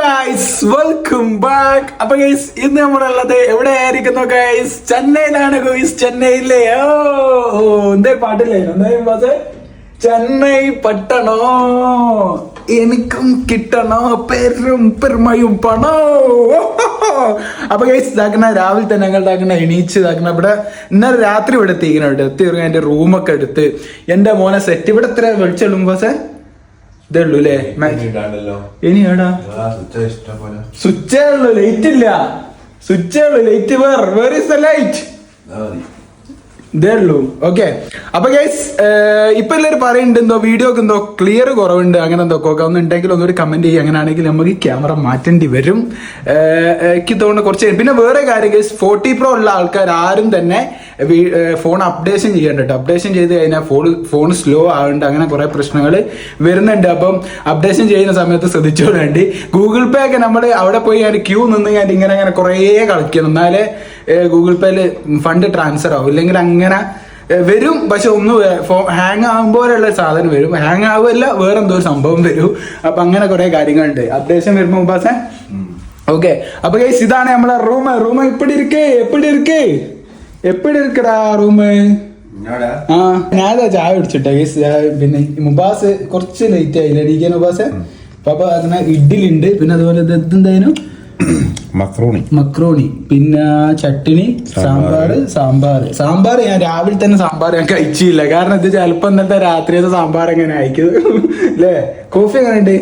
Guys welcome back അപ്പൊ guys ഇന്ന് നമ്മളുള്ളത് എവിടെ ഗൈസ് ചെന്നൈയിലാണ് ഗൈസ് ചെന്നൈയിലെ. ഓ എന്തേ പാട്ടില്ലേ? എന്തായാലും ചെന്നൈ പട്ടണോ? എനിക്കും കിട്ടണോ? പെരും പെരുമയും പണോ? അപ്പൊ ഗൈസ് ഇതാക്കണ രാവിലെ തന്നെ ഞങ്ങൾ ഇതാക്കണ എണീച്ച് ഇതാക്കണ ഇവിടെ ഇന്നലെ രാത്രി ഇവിടെ എത്തിക്കുന്നുണ്ട് എത്തി ഇറങ്ങി എന്റെ റൂമൊക്കെ എടുത്ത് എന്റെ മോനെ സെറ്റ് ഇവിടെ എത്ര വെളിച്ചുള്ളൂ പാസേ ഇതേ ഉള്ളൂ അല്ലേ ഇനി ഏടാ സ്വിച്ചേ ഉള്ളു ലൈറ്റ് ഇല്ല. സ്വിച്ചേ ഉള്ളു light where where is the light okay അപ്പൊ ഗൈസ് ഇപ്പൊ എല്ലാവരും പറയുന്നുണ്ട് എന്തോ വീഡിയോക്ക് എന്തോ ക്ലിയർ കുറവുണ്ട് അങ്ങനെ എന്തോ ഒക്കെ. ഒന്ന് ഉണ്ടെങ്കിൽ ഒന്നുകൂടി കമന്റ് ചെയ്യുക അങ്ങനെയാണെങ്കിൽ നമുക്ക് ക്യാമറ മാറ്റേണ്ടി വരും. എനിക്ക് തോന്നുന്നു കുറച്ച്. പിന്നെ വേറെ കാര്യം ഗൈസ് ഫോർട്ടി പ്രോ ഉള്ള ആൾക്കാർ ആരും തന്നെ ഫോൺ അപ്ഡേഷൻ ചെയ്യണ്ട അപ്ഡേഷൻ ചെയ്ത് കഴിഞ്ഞാൽ ഫോൺ ഫോൺ സ്ലോ ആവുന്നുണ്ട് അങ്ങനെ കുറെ പ്രശ്നങ്ങൾ വരുന്നുണ്ട്. അപ്പം അപ്ഡേഷൻ ചെയ്യുന്ന സമയത്ത് ശ്രദ്ധിച്ചോളേണ്ടി. ഗൂഗിൾ പേ ഒക്കെ നമ്മൾ അവിടെ പോയി ഞാൻ ക്യൂ നിന്ന് ഞാൻ ഇങ്ങനെ അങ്ങനെ കുറേ കളിക്കണം എന്നാലേ ഗൂഗിൾ പേയിൽ ഫണ്ട് ട്രാൻസ്ഫർ ആവും. ഇല്ലെങ്കിൽ അങ്ങനെ വരും. പക്ഷെ ഒന്ന് ഹാങ് ആകുമ്പോഴുള്ള സാധനം വരും. ഹാങ് ആവുമല്ല വേറെ എന്തോ ഒരു സംഭവം വരും. അപ്പൊ അങ്ങനെ കുറെ കാര്യങ്ങളുണ്ട്. അപ്ഡേഷൻ വരുമ്പോ മുമ്പാസേ ഓക്കെ. അപ്പൊ ഗൈസ് ഇതാണ് നമ്മളെ റൂം. റൂം എപ്പിടി ഇരിക്കേ എപ്പിടി ഇരിക്കേ. എപ്പിടി ഇരിക്കടാ റൂം? ആ ഞാനതാ ചായ കുടിച്ചിട്ടെ ഗൈസ് പിന്നെ മുബാസ് കുറച്ച് ലേറ്റ് ആയില്ല? ഇരിക്കാൻ മുബാസ് അപ്പൊ അതിന് ഇഡ്ഡലി ഉണ്ട് പിന്നെ അതുപോലെ ഇത് എന്തായാലും മക്രോണി. മക്രോണി. പിന്നെ ചട്ടിണി സാമ്പാർ സാമ്പാർ സാമ്പാർ ഞാൻ രാവിലെ തന്നെ സാമ്പാർ ഞാൻ കഴിച്ചില്ല. കാരണം ഇത് ചിലപ്പോ ഇന്നത്തെ രാത്രിയത്തെ സാമ്പാർ എങ്ങനെ അയക്കുന്നത് അല്ലേ കോഫി എങ്ങനെ ഉണ്ട്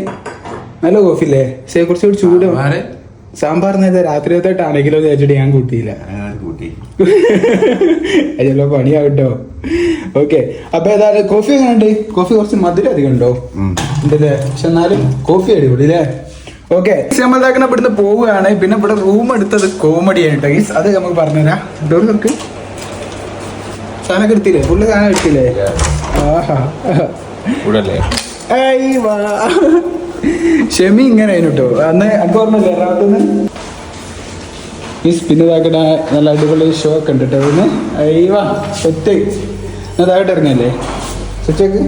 നല്ല കോഫി അല്ലേ പക്ഷേ കുറച്ചുകൂടി ചൂട് സാമ്പാർ നേരത്തെ രാത്രിയത്തായിട്ടാണെങ്കിലോ വിചാരിച്ചിട്ട് ഞാൻ കൂട്ടിയില്ല. ചിലപ്പോ പണിയാവട്ടോ. ഓക്കെ. അപ്പൊ ഏതായാലും കോഫി എങ്ങനെ ഉണ്ട് കോഫി കുറച്ച് മധുരം അധികം ഉണ്ടോ. ഉണ്ടല്ലേ? പക്ഷെ എന്നാലും കോഫി അടിപൊളി അല്ലേ ഓക്കെ നമ്മളിതാക്കണ ഇവിടുന്ന് പോവുകയാണ്. പിന്നെ ഇവിടെ റൂം എടുത്തത് കോമഡി ആയിട്ട് ഗൈസ് അത് നമുക്ക് പറഞ്ഞുതരാം. ഡോർ നോക്ക്. സാധനം എടുത്തില്ലേ? ഫുള്ള് സാധനം എടുത്തില്ലേ? ആഹാ. ഷെമി ഇങ്ങനെ കേട്ടോ. അന്ന് എനിക്ക് ഓർമ്മല്ലേ എറണാകുളത്തുനിന്ന് മീൻസ് പിന്നെ ഇതാക്കട്ടെ നല്ല അടിപൊളി ഷോ ഒക്കെ ഉണ്ട് കേട്ടോ അതിന് അയ്യവാ സെറ്റ് ഇതായിട്ട് ഇറങ്ങിയല്ലേ സെറ്റേക്ക്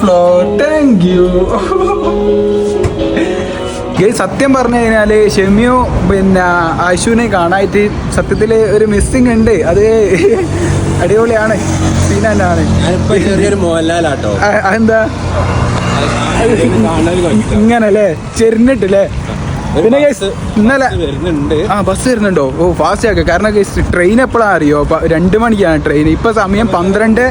ഫ്ലോർ താങ്ക് യു സത്യം പറഞ്ഞു കഴിഞ്ഞാൽ ഷെമിയോ പിന്നെ ആശുവിനെ കാണായിട്ട് സത്യത്തിൽ ഒരു മിസ്സിങ് ഉണ്ട്. അത് അടിപൊളിയാണ്. സീനാണ് എന്താ ചെറിയൊരു മോഹൻലാലാട്ടോ. അതെന്താ? ഇങ്ങനല്ലേ? ചെരിഞ്ഞിട്ടില്ലേ? പിന്നെ guys, ഇന്നലെ വരുന്നുണ്ട്. ആ ബസ് വരുന്നുണ്ടോ? ഓ ഫാസ്റ്റ് ആക്കുക കാരണം ട്രെയിൻ എപ്പോഴാണ് അറിയോ? രണ്ട് മണിക്കാണ് ട്രെയിൻ ഇപ്പൊ സമയം പന്ത്രണ്ട്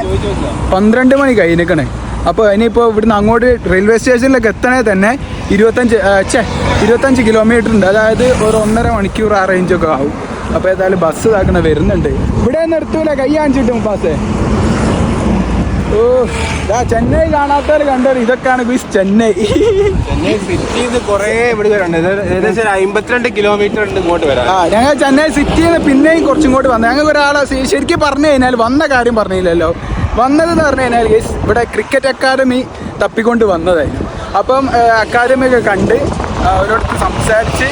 പന്ത്രണ്ട് മണി കഴിഞ്ഞിക്കണേ അപ്പോൾ ഇനിയിപ്പോൾ ഇവിടുന്ന് അങ്ങോട്ട് റെയിൽവേ സ്റ്റേഷനിലേക്ക് എത്തണേ തന്നെ ഇരുപത്തഞ്ച് ചേ ഇരുപത്തഞ്ച് കിലോമീറ്റർ ഉണ്ട്. അതായത് ഒരു ഒന്നര മണിക്കൂർ ആ റേഞ്ചൊക്കെ ആവും. അപ്പോൾ ഏതായാലും ബസ് ഇതാക്കണ വരുന്നുണ്ട്. ഇവിടെ നിർത്തൂല കൈ കാണിച്ചിട്ട് പാസേ ഓ ദാ ചെന്നൈ കാണാത്തവർ കണ്ടോ ഇതൊക്കെയാണ് ബീസ് ചെന്നൈ. ചെന്നൈ സിറ്റിയിൽ നിന്ന് കുറേ ഇവിടെ വരണ്ട് ഏകദേശം ഒരു അമ്പത്തിരണ്ട് കിലോമീറ്റർ ഉണ്ട് ഇങ്ങോട്ട് വരാം ആ ഞങ്ങൾ ചെന്നൈ സിറ്റിയിൽ നിന്ന് പിന്നെയും കുറച്ചും ഇങ്ങോട്ട് വന്നു. ഞങ്ങൾക്ക് ഒരാളെ ശരിക്കും പറഞ്ഞു കഴിഞ്ഞാൽ വന്ന കാര്യം പറഞ്ഞില്ലല്ലോ. വന്നതെന്ന് പറഞ്ഞു കഴിഞ്ഞാൽ ഗൈസ് ഇവിടെ ക്രിക്കറ്റ് അക്കാദമി തപ്പിക്കൊണ്ട് വന്നതായിരുന്നു. അപ്പം അക്കാദമി ഒക്കെ കണ്ട് ആ, സംസാരിച്ച്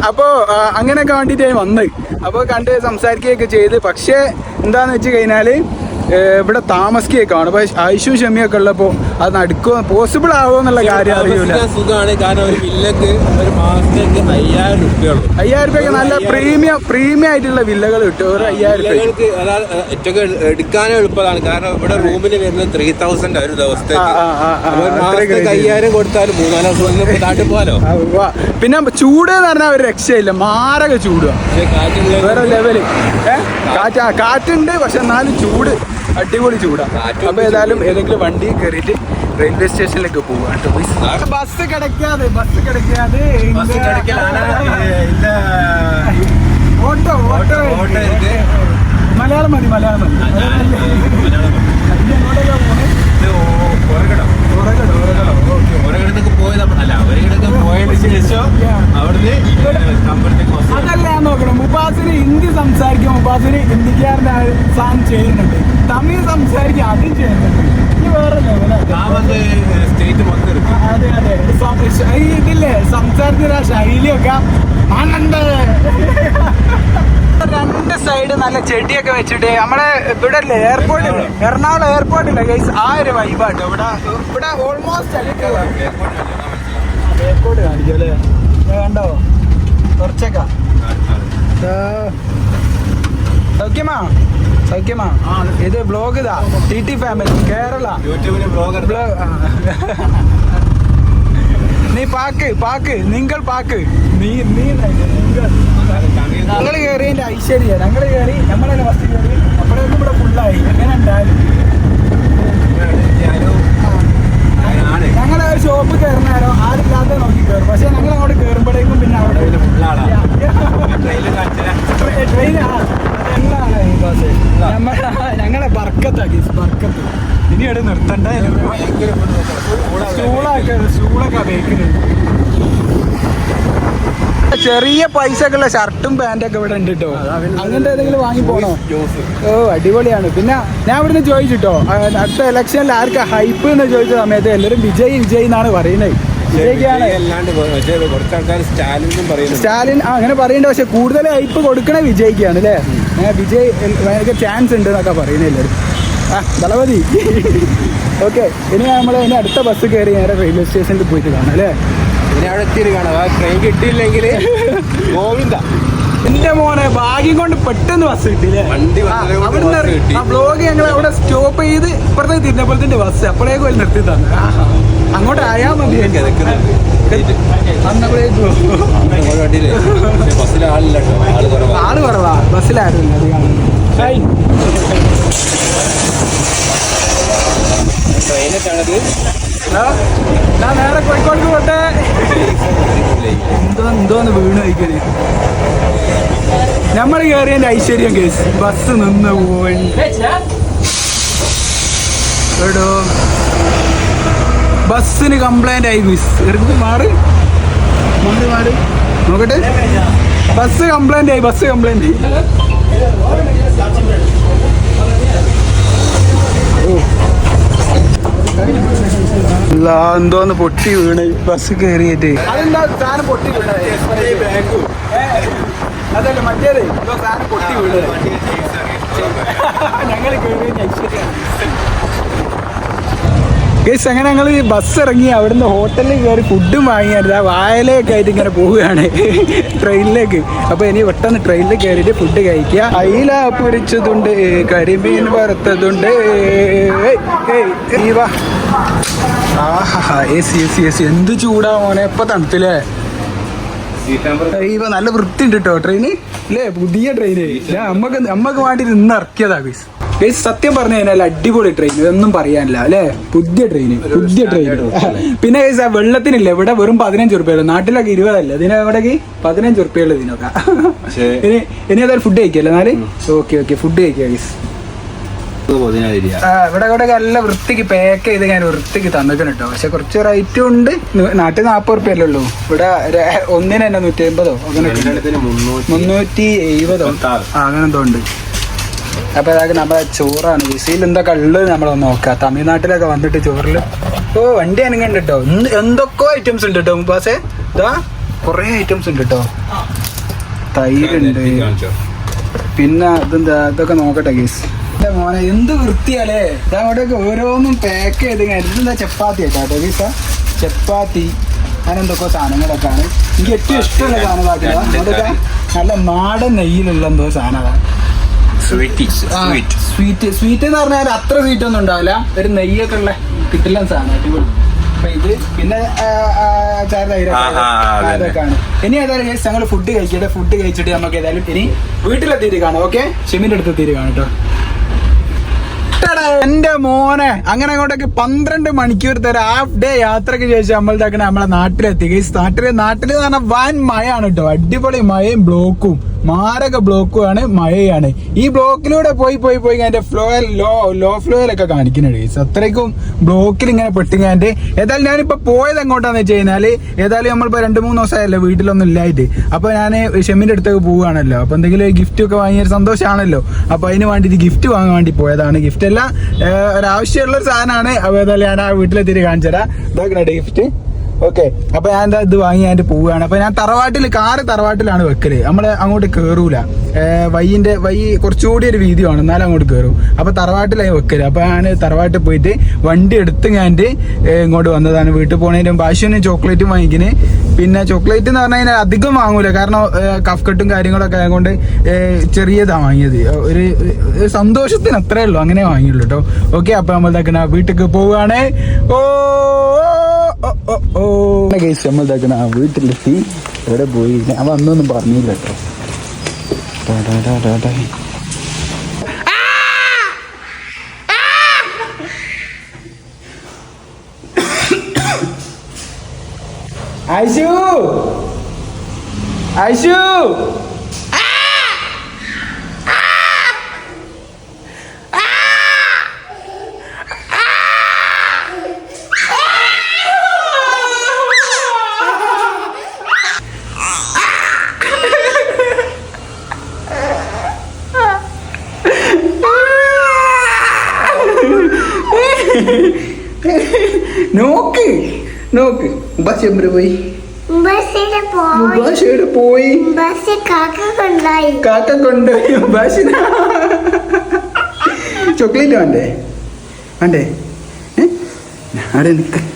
അപ്പോൾ അങ്ങനെയൊക്കെ വേണ്ടിയിട്ട്? ഞാൻ വന്നത്. അപ്പോൾ കണ്ട് സംസാരിക്കുകയൊക്കെ ചെയ്ത് പക്ഷേ എന്താന്ന് വെച്ച് കഴിഞ്ഞാൽ ഇവിടെ താമസിക്കുകയൊക്കെ ആണ്. അപ്പൊ ഐഷു ഷമിയൊക്കെ ഉള്ളപ്പോ അത് നടക്കുമോ പോസിബിൾ ആവുമോ എന്നുള്ള കാര്യം അറിയൂല. സുഖമാണ് കാരണം ഒരു വില്ലക്ക് ഒരു മാസത്തേക്ക് അയ്യായിരം രൂപയുള്ളൂ അയ്യായിരം രൂപയ്ക്ക് നല്ല പ്രീമിയം പ്രീമിയം ആയിട്ടുള്ള വില്ലകൾ കിട്ടും. ഒരു അയ്യായിരം രൂപ വില്ലകൾക്ക് അതായത് ഏറ്റവും എടുക്കാനും എളുപ്പമാണ് കാരണം ഇവിടെ റൂമിന് വരുന്നത് ത്രീ തൗസൻഡ് ഒരു ദിവസത്തേക്ക്. അയ്യായിരം കൊടുത്താൽ മൂന്നാൽ ദിവസം നാട്ടിൽ പോകാലോ പിന്നെ ചൂട് എന്ന് പറഞ്ഞാൽ ഒരു രക്ഷയില്ല. മാരക ചൂടുക വേറെ ലെവൽ കാറ്റ് കാറ്റുണ്ട് പക്ഷെ എന്നാലും ചൂട്. അടിപൊളി ചൂടാണ് അപ്പൊ ഏതായാലും ഏതെങ്കിലും വണ്ടി കയറിയിട്ട് റെയിൽവേ സ്റ്റേഷനിലേക്ക് പോവാട്ടോ bus bus bus auto auto. Auto Malayalam Malayalam പോയത് അല്ല ഒരകിടക്ക് പോയതിന് ശേഷം അവിടുന്ന് കമ്പലത്തേക്ക് മുബാസിന് ഹിന്ദിക്കാരന്റെ സാധനം ചെയ്യുന്നുണ്ട്? തമിഴ് സംസാരിക്കുക അതും ചെയ്യുന്നുണ്ട്. ഈ വേറെ അതെ അതെ. സം- ഇതില്ലേ സംസാരത്തിന് ആ ശൈലിയൊക്കെ ആനന്ദ രണ്ട് സൈഡ് നല്ല ചെടിയൊക്കെ വെച്ചിട്ട് നമ്മളെ ഇവിടെ അല്ലേ എയർപോർട്ട് എറണാകുളം എയർപോർട്ട് ഇല്ലേ ഗൈസ് ആ ഒരു വൈബാട്ടോ ഇവിടെ ഇവിടെ ഓൾമോസ്റ്റ് എയർപോർട്ട് കാണിക്കും അല്ലേ? ദേ കണ്ടോ? കുറച്ചൊക്കെ. സൗഖ്യമാ? സൗഖ്യമാ? ഇത് ബ്ലോഗ് ഇതാ. T T family Kerala. നീ പാക്ക് പാക്ക്. നിങ്ങൾ പാക്ക്. നീ നീ ഞങ്ങൾ കയറിയതിന്റെ ഐശ്വര്യ. ഞങ്ങൾ കയറി നമ്മളെ ഫസ്റ്റ് കയറി അപ്പോഴേക്കും ഇവിടെ ഫുള്ളായി എങ്ങനെ ഉണ്ടായാലും. ആണ് ഒരു ഷോപ്പ് കയറുന്നാരോ ആരില്ലാതെ നോക്കി കയറും പക്ഷെ ഞങ്ങൾ അങ്ങോട്ട് കയറുമ്പോഴേക്കും പിന്നെ അവിടെ ട്രെയിനിൽ ഞങ്ങളെ ബർക്കത്താക്കി ബർക്കത്ത്. ഇനി അവിടെ നിർത്തണ്ട. സ്റ്റൂളൊക്കെ സ്റ്റൂളൊക്കെ ബേക്കിലുണ്ട് ചെറിയ പൈസക്കുള്ള ഷർട്ടും പാന്റൊക്കെ ഇവിടെ ഉണ്ട് കേട്ടോ അങ്ങനത്തെ ഏതെങ്കിലും വാങ്ങി പോണോ? ഓ അടിപൊളിയാണ്. പിന്നെ ഞാൻ ഇവിടുന്ന് ചോദിച്ചിട്ടോ അടുത്ത ഇലക്ഷനിൽ ആർക്കാ ഹൈപ്പ് എന്ന് ചോദിച്ച സമയത്ത് എല്ലാരും വിജയ് വിജയ് എന്നാണ് പറയുന്നത്. സ്റ്റാലിൻ ആ, അങ്ങനെ പറയണ്ട പക്ഷെ കൂടുതൽ ഹൈപ്പ് കൊടുക്കണേ വിജയ്ക്കാണ് അല്ലേ വിജയ് ഭയങ്കര ചാൻസ് ഉണ്ട് എന്നൊക്കെ പറയുന്നത് എല്ലാവരും. ആ ദളപതി. ഓക്കെ ഇനി നമ്മൾ ഇനി അടുത്ത ബസ് കയറി നേരെ റെയിൽവേ സ്റ്റേഷനിൽ പോയിട്ട് കാണാം അല്ലേ? ഇനി അവിടെ എത്തിയിട്ട് കാണാം. ആ ട്രെയിൻ കിട്ടിയില്ലെങ്കിൽ ഗോവിന്ദ. എന്റെ മോനെ ഭാഗ്യം കൊണ്ട് പെട്ടെന്ന് ബസ് കിട്ടിയില്ലേ? ആ, അവിടുന്ന് ആ ബ്ലോഗ് ഞങ്ങൾ അവിടെ സ്റ്റോപ്പ് ചെയ്ത് ഇപ്പുറത്തെ തിരുന്നപ്പോഴത്തിന്റെ ബസ് അപ്പോഴേക്കും അതിൽ നിർത്തി തന്നെ. അങ്ങോട്ട് ആയാ മതി. ആൾ കുറവാ. ബസ്സിലായിരുന്നു അത് ട്രെയിനിട്ടാണത് ഞാൻ നേരെ കോഴിക്കോട് പോട്ടെ. എന്തോ എന്തോന്ന് വീണ് കഴിക്കൽ നമ്മൾ കയറിയതിന്റെ ഐശ്വര്യം കേസ്. ബസ് നിന്ന് പോയി. എടോ. ബസ്സിന് കംപ്ലൈന്റ് ആയി മിസ് എടുത്ത് മാറി. മാറി മാറി. നോക്കട്ടെ. ബസ് കംപ്ലൈന്റ് ആയി ബസ് കംപ്ലൈന്റ് ആയി. എന്തോന്ന് പൊട്ടി വീണ്. ബസ് കയറിയിട്ട് അതെന്താ സാധനം പൊട്ടി വീണത്? അതല്ല മറ്റേത്. എന്തോ സാധനം പൊട്ടി വീണത് ഞങ്ങൾ ഗേസ് അങ്ങനെ ഞങ്ങൾ ബസ് ഇറങ്ങി അവിടുന്ന് ഹോട്ടലിൽ കയറി ഫുഡും വാങ്ങിയായിരുന്നു ആ വായലയൊക്കെ ആയിട്ട് ഇങ്ങനെ പോവുകയാണ് ട്രെയിനിലേക്ക് അപ്പോൾ ഇനി പെട്ടെന്ന് ട്രെയിനിൽ കയറിയിട്ട് ഫുഡ് കഴിക്കുക. അയില പൊരിച്ചതുണ്ട് കരിമീൻ വറുത്തതുണ്ട്. ആഹാ എന്ത് ചൂടാ മോനെ ഇപ്പൊ നമ്പർ ഇവ നല്ല വൃത്തി ഉണ്ട് കേട്ടോ ട്രെയിന് അല്ലേ പുതിയ ട്രെയിന് അമ്മയ്ക്ക് അമ്മയ്ക്ക് വേണ്ടി നിന്ന് ഇറക്കിയതാ ഗൈസ് ഗൈസ് സത്യം പറഞ്ഞു കഴിഞ്ഞാൽ അടിപൊളി ട്രെയിൻ ഇതൊന്നും പറയാനില്ല അല്ലേ? പുതിയ ട്രെയിൻ പുതിയ ട്രെയിൻ പിന്നെ ഗൈസ് ആ വെള്ളത്തിനില്ല? ഇവിടെ വെറും പതിനഞ്ച് റുപ്യുള്ളൂ നാട്ടിലൊക്കെ ഇരുപതല്ല? ഇതിന് ഇവിടേക്ക് പതിനഞ്ച് റുപ്യുള്ളൂ ഇതിനൊക്കെ. ഇനി ഇനി ഏതായാലും ഫുഡ് കഴിക്കല്ലേ എന്നാൽ? ഓക്കെ ഓക്കെ ഫുഡ് കഴിക്കുക ഗൈസ് ഇവിടെ ഇവിടെ നല്ല വൃത്തിക്ക് പാക്ക് ചെയ്ത് ഞാൻ വൃത്തിക്ക് തന്നിക്കണം കേട്ടോ. പക്ഷെ കുറച്ച് റേറ്റും ഉണ്ട്. നാട്ടിൽ നാൽപ്പത് റുപ്യല്ലേ ഉള്ളൂ? ഇവിടെ ഒന്നിന് തന്നെ നൂറ്റി അമ്പതോ? അങ്ങനെ മുന്നൂറ്റി എഴുപതോ. ആ അങ്ങനെ എന്തോ ഉണ്ട്. അപ്പൊ അതായത് നമ്മളെ ചോറാണ്. വിസയിൽ എന്തൊക്കെ ഉള്ളത് നമ്മളൊന്ന് നോക്കുക തമിഴ്നാട്ടിലൊക്കെ വന്നിട്ട് ചോറിൽ ഓ വണ്ടി അനങ്ങണ്ട് കേട്ടോ എന്തൊക്കെ ഐറ്റംസ് ഉണ്ട് കേട്ടോ മുപ്പാസേ ഇതാ കുറേ ഐറ്റംസ് ഉണ്ട് കേട്ടോ തൈരുണ്ട്. പിന്നെ ഇതെന്താ ഇതൊക്കെ നോക്കട്ടെ ഗീസ് എന്റെ മോനെ എന്ത് വൃത്തിയാലേ. ഇതാ അവിടെയൊക്കെ ഓരോന്നും പാക്ക് ചെയ്ത് ഇതെന്താ ചപ്പാത്തി കേട്ടോ ഗീസ ചപ്പാത്തി. അങ്ങനെ എന്തൊക്കെ സാധനങ്ങളൊക്കെ ആണ്. എനിക്ക് ഏറ്റവും ഇഷ്ടമുള്ള സാധനങ്ങളാക്കില്ല അതൊക്കെ നല്ല നാടൻ നെയ്യിലുള്ള എന്തോ സാധനമാണ് സ്വീറ്റ് സ്വീറ്റ് സ്വീറ്റ് എന്ന് പറഞ്ഞാൽ അത്ര സ്വീറ്റ് ഒന്നും ഉണ്ടാവില്ല. ഒരു നെയ്യൊക്കെ ഉള്ള കിട്ടില്ല സാധനം അടിപൊളി. അപ്പൊ ഇത് പിന്നെ അച്ചാർ അതൊക്കെയാണ് ഇനി ഏതായാലും ഞങ്ങൾ ഫുഡ് കഴിക്കട്ടെ ഫുഡ് കഴിച്ചിട്ട് നമുക്ക് ഏതായാലും ഇനി വീട്ടിലെത്തിയിട്ട് കാണാം ഓക്കെ ഷെമിന്റെ അടുത്ത് എത്തിയിട്ട് കാണാം കേട്ടോ. ടാടാ, എന്റെ മോനെ. അങ്ങനെ അങ്ങോട്ടേക്ക് പന്ത്രണ്ട് മണിക്കൂർ തരാം. ഹാഫ് ഡേ യാത്രയ്ക്ക് ശേഷം നമ്മൾ നമ്മളെ നാട്ടിലെത്തി. നാട്ടിൽ നാട്ടിൽ എന്ന് പറഞ്ഞാൽ വൻ മഴയാണ് കേട്ടോ. അടിപൊളി മഴയും ബ്ലോക്കും മാരക ബ്ലോക്കുമാണ് മഴയാണ്. ഈ ബ്ലോക്കിലൂടെ പോയി പോയി പോയി അതിന്റെ ഫ്ലോ ലോ ലോ ഫ്ലോയിലൊക്കെ കാണിക്കുന്നുണ്ട്. ഗൈസ് അത്രയ്ക്കും ബ്ലോക്കിൽ ഇങ്ങനെ പെട്ടിങ്ങാണ്ട്. ഏതായാലും ഞാനിപ്പോ പോയത് എങ്ങോട്ടാന്ന് വെച്ച് കഴിഞ്ഞാൽ ഏതായാലും നമ്മളിപ്പോ രണ്ട് മൂന്ന് ദിവസമായല്ലോ വീട്ടിലൊന്നും ഇല്ലായിട്ട്. അപ്പൊ ഞാൻ ഷെമ്മിന്റെ അടുത്തേക്ക് പോവുകയാണല്ലോ. അപ്പൊ എന്തെങ്കിലും ഗിഫ്റ്റ് ഒക്കെ വാങ്ങിയൊരു സന്തോഷമാണല്ലോ അപ്പൊ അതിന് വേണ്ടിയിട്ട് ഗിഫ്റ്റ് വാങ്ങാൻ വേണ്ടി പോയതാണ്. ഗിഫ്റ്റ് അല്ല ഒരാവശ്യമുള്ള ഒരു സാധനമാണ്. അപ്പൊ ഏതായാലും ഞാൻ ആ വീട്ടിലെത്തിയിട്ട് കാണിച്ചു തരാം ഗിഫ്റ്റ് ഓക്കെ അപ്പൊ ഞാൻ എന്താ ഇത് വാങ്ങി അതിന്റെ പോവുകയാണ്. അപ്പൊ ഞാൻ തറവാട്ടിൽ കാറ് തറവാട്ടിലാണ് വെക്കൽ. നമ്മൾ അങ്ങോട്ട് കേറൂല. വൈയിന്റെ വൈ കുറച്ചുകൂടി ഒരു വീതിയാണ് എന്നാലും അങ്ങോട്ട് കേറും. അപ്പൊ തറവാട്ടിലായി വെക്കൽ. അപ്പൊ ഞാൻ തറവാട്ടിൽ പോയിട്ട് വണ്ടി എടുത്ത് ഞാൻ ഇങ്ങോട്ട് വന്നതാണ്. വീട്ടിൽ പോണേനും ഭാഷന് ചോക്ലേറ്റും വാങ്ങിക്കിന്. പിന്നെ ചോക്ലേറ്റ് എന്ന് പറഞ്ഞു കഴിഞ്ഞാൽ അധികം വാങ്ങൂല. കാരണം കഫ്കട്ടും കാര്യങ്ങളൊക്കെ ആയതുകൊണ്ട് ചെറിയതാ വാങ്ങിയത്. ഒരു സന്തോഷത്തിന് അത്രേ ഉള്ളൂ. അങ്ങനെ വാങ്ങിയുള്ളൂ കേട്ടോ ഓക്കെ അപ്പൊ നമ്മൾ വീട്ടിലേക്ക് പോവുകയാണ്. ഓ ഓ, ഓ, ഗൈസ് നമ്മൾ ഇതാക്കണ വീട്ടിലെത്തി. എവിടെ പോയി? ഞാൻ വന്നൊന്നും പറഞ്ഞില്ല കേട്ടോ. ഐശു! ഐശു! നോക്ക് ബസ് എവിടെ പോയി? ബസ്സിൽ പോയി. ബസ് കാക്ക കൊണ്ടുപോയി. ബസ്സിന. ചോക്ലേറ്റ് വേണ്ടേ? വേണ്ടേ? അവിടെ നിൽക്ക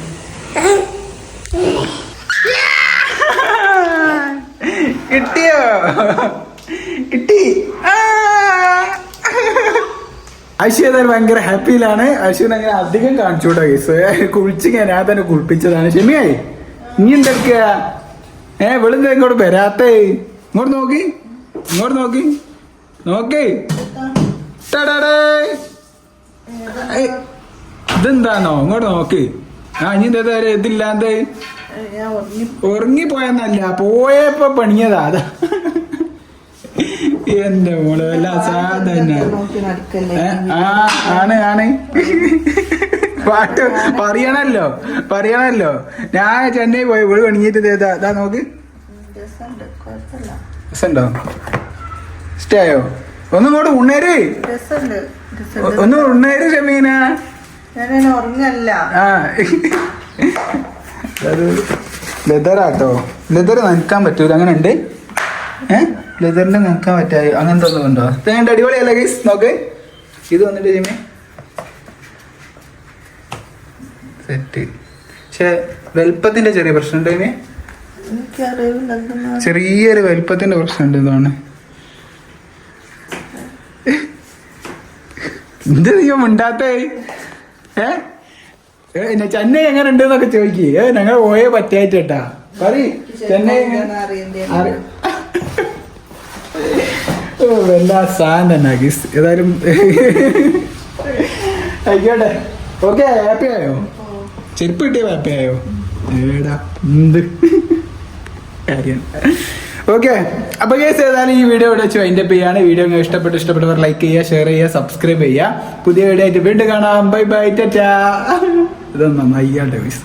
അശു ഏതായാലും ഭയങ്കര ഹാപ്പിയിലാണ് അശുവിനെ അങ്ങനെ അധികം കാണിച്ചുകൂടാ കേസ് കുളിച്ച് ഞാൻ ഞാൻ തന്നെ കുളിപ്പിച്ചതാണ്. ഷെമിയായി നീ എന്തൊക്കെയാ ഏ വെളുന്ന ഇങ്ങോട്ട് വരാത്തേ. ഇങ്ങോട്ട് നോക്കി ഇങ്ങോട്ട് നോക്കി. നോക്കി. ഇതെന്താണോ? ഇങ്ങോട്ട് നോക്കി. ആ ഇനി എന്താ ഇതില്ലാണ്ട്? ഉറങ്ങിപ്പോയെന്നല്ല പോയപ്പോ പണിയതാ അതാ. എന്റെ മോൾ വല്ല സാധന ആ ആണ് ആണ്. പാട്ട് പറയണല്ലോ പറയണല്ലോ. ഞാൻ ചെന്നൈ പോയി ഇവിടെ പണിഞ്ഞിട്ട് ഇതാ നോക്ക്. രസമുണ്ടോ ഇഷ്ടായോ ഒന്നും കൂടെ ഉണ്ണേര്. ഒന്നും ഉണ്ണേര് ഷമീന. ആ. ലെതറാട്ടോ ലെതർ നനക്കാൻ പറ്റൂല. അങ്ങനെ ഉണ്ട് ഏ? ലെതറിന്റെ നനക്കാൻ പറ്റായി. അങ്ങനത്തെ ഒന്നും ഉണ്ടോ? തേണ്ട അടിപൊളിയല്ല ഗൈസ് നോക്ക്. ഇത് വന്നിട്ട് ജിമ്മി. സെറ്റ് പക്ഷെ വലുപ്പത്തിന്റെ ചെറിയ പ്രശ്നം ഉണ്ട് ജിമ്മി ചെറിയൊരു വലുപ്പത്തിന്റെ പ്രശ്നമുണ്ട് ഇതാണ് എന്ത് നീ മിണ്ടാത്തേ? ഏ? ചെന്നൈ എങ്ങനെ ഉണ്ട് എന്നൊക്കെ ചോദിക്കേ. ഞങ്ങൾ പോയേ പറ്റായിട്ടാ. പറ ചെന്നൈ എങ്ങനെ- എന്താന്ന് അറിയണ്ടേ? അറി- ഓ എല്ലാ സാധനം തന്നെ ഗീസ്. ഏതായാലും ആയിക്കോട്ടെ. ഓക്കെ ഹാപ്പി ആയോ? ചെരുപ്പ് കിട്ടിയോ ഹാപ്പി ആയോ? ഏടാ എന്ത് കാര്യം. ഓക്കെ അപ്പൊ കേസ് ഏതായാലും ഈ വീഡിയോ ഇവിടെ വെച്ച് വൈൻഡപ്പ് ചെയ്യാണ്. വീഡിയോ നിങ്ങൾക്ക് ഇഷ്ടപ്പെട്ട് ഇഷ്ടപ്പെട്ടവർ ലൈക്ക് ചെയ്യുക ഷെയർ ചെയ്യുക സബ്സ്ക്രൈബ് ചെയ്യുക. പുതിയ വീഡിയോ ആയിട്ട് വീണ്ടും കാണാം. ബൈ ബൈ ടാറ്റാ ഇതൊന്നും ഗൈസ്.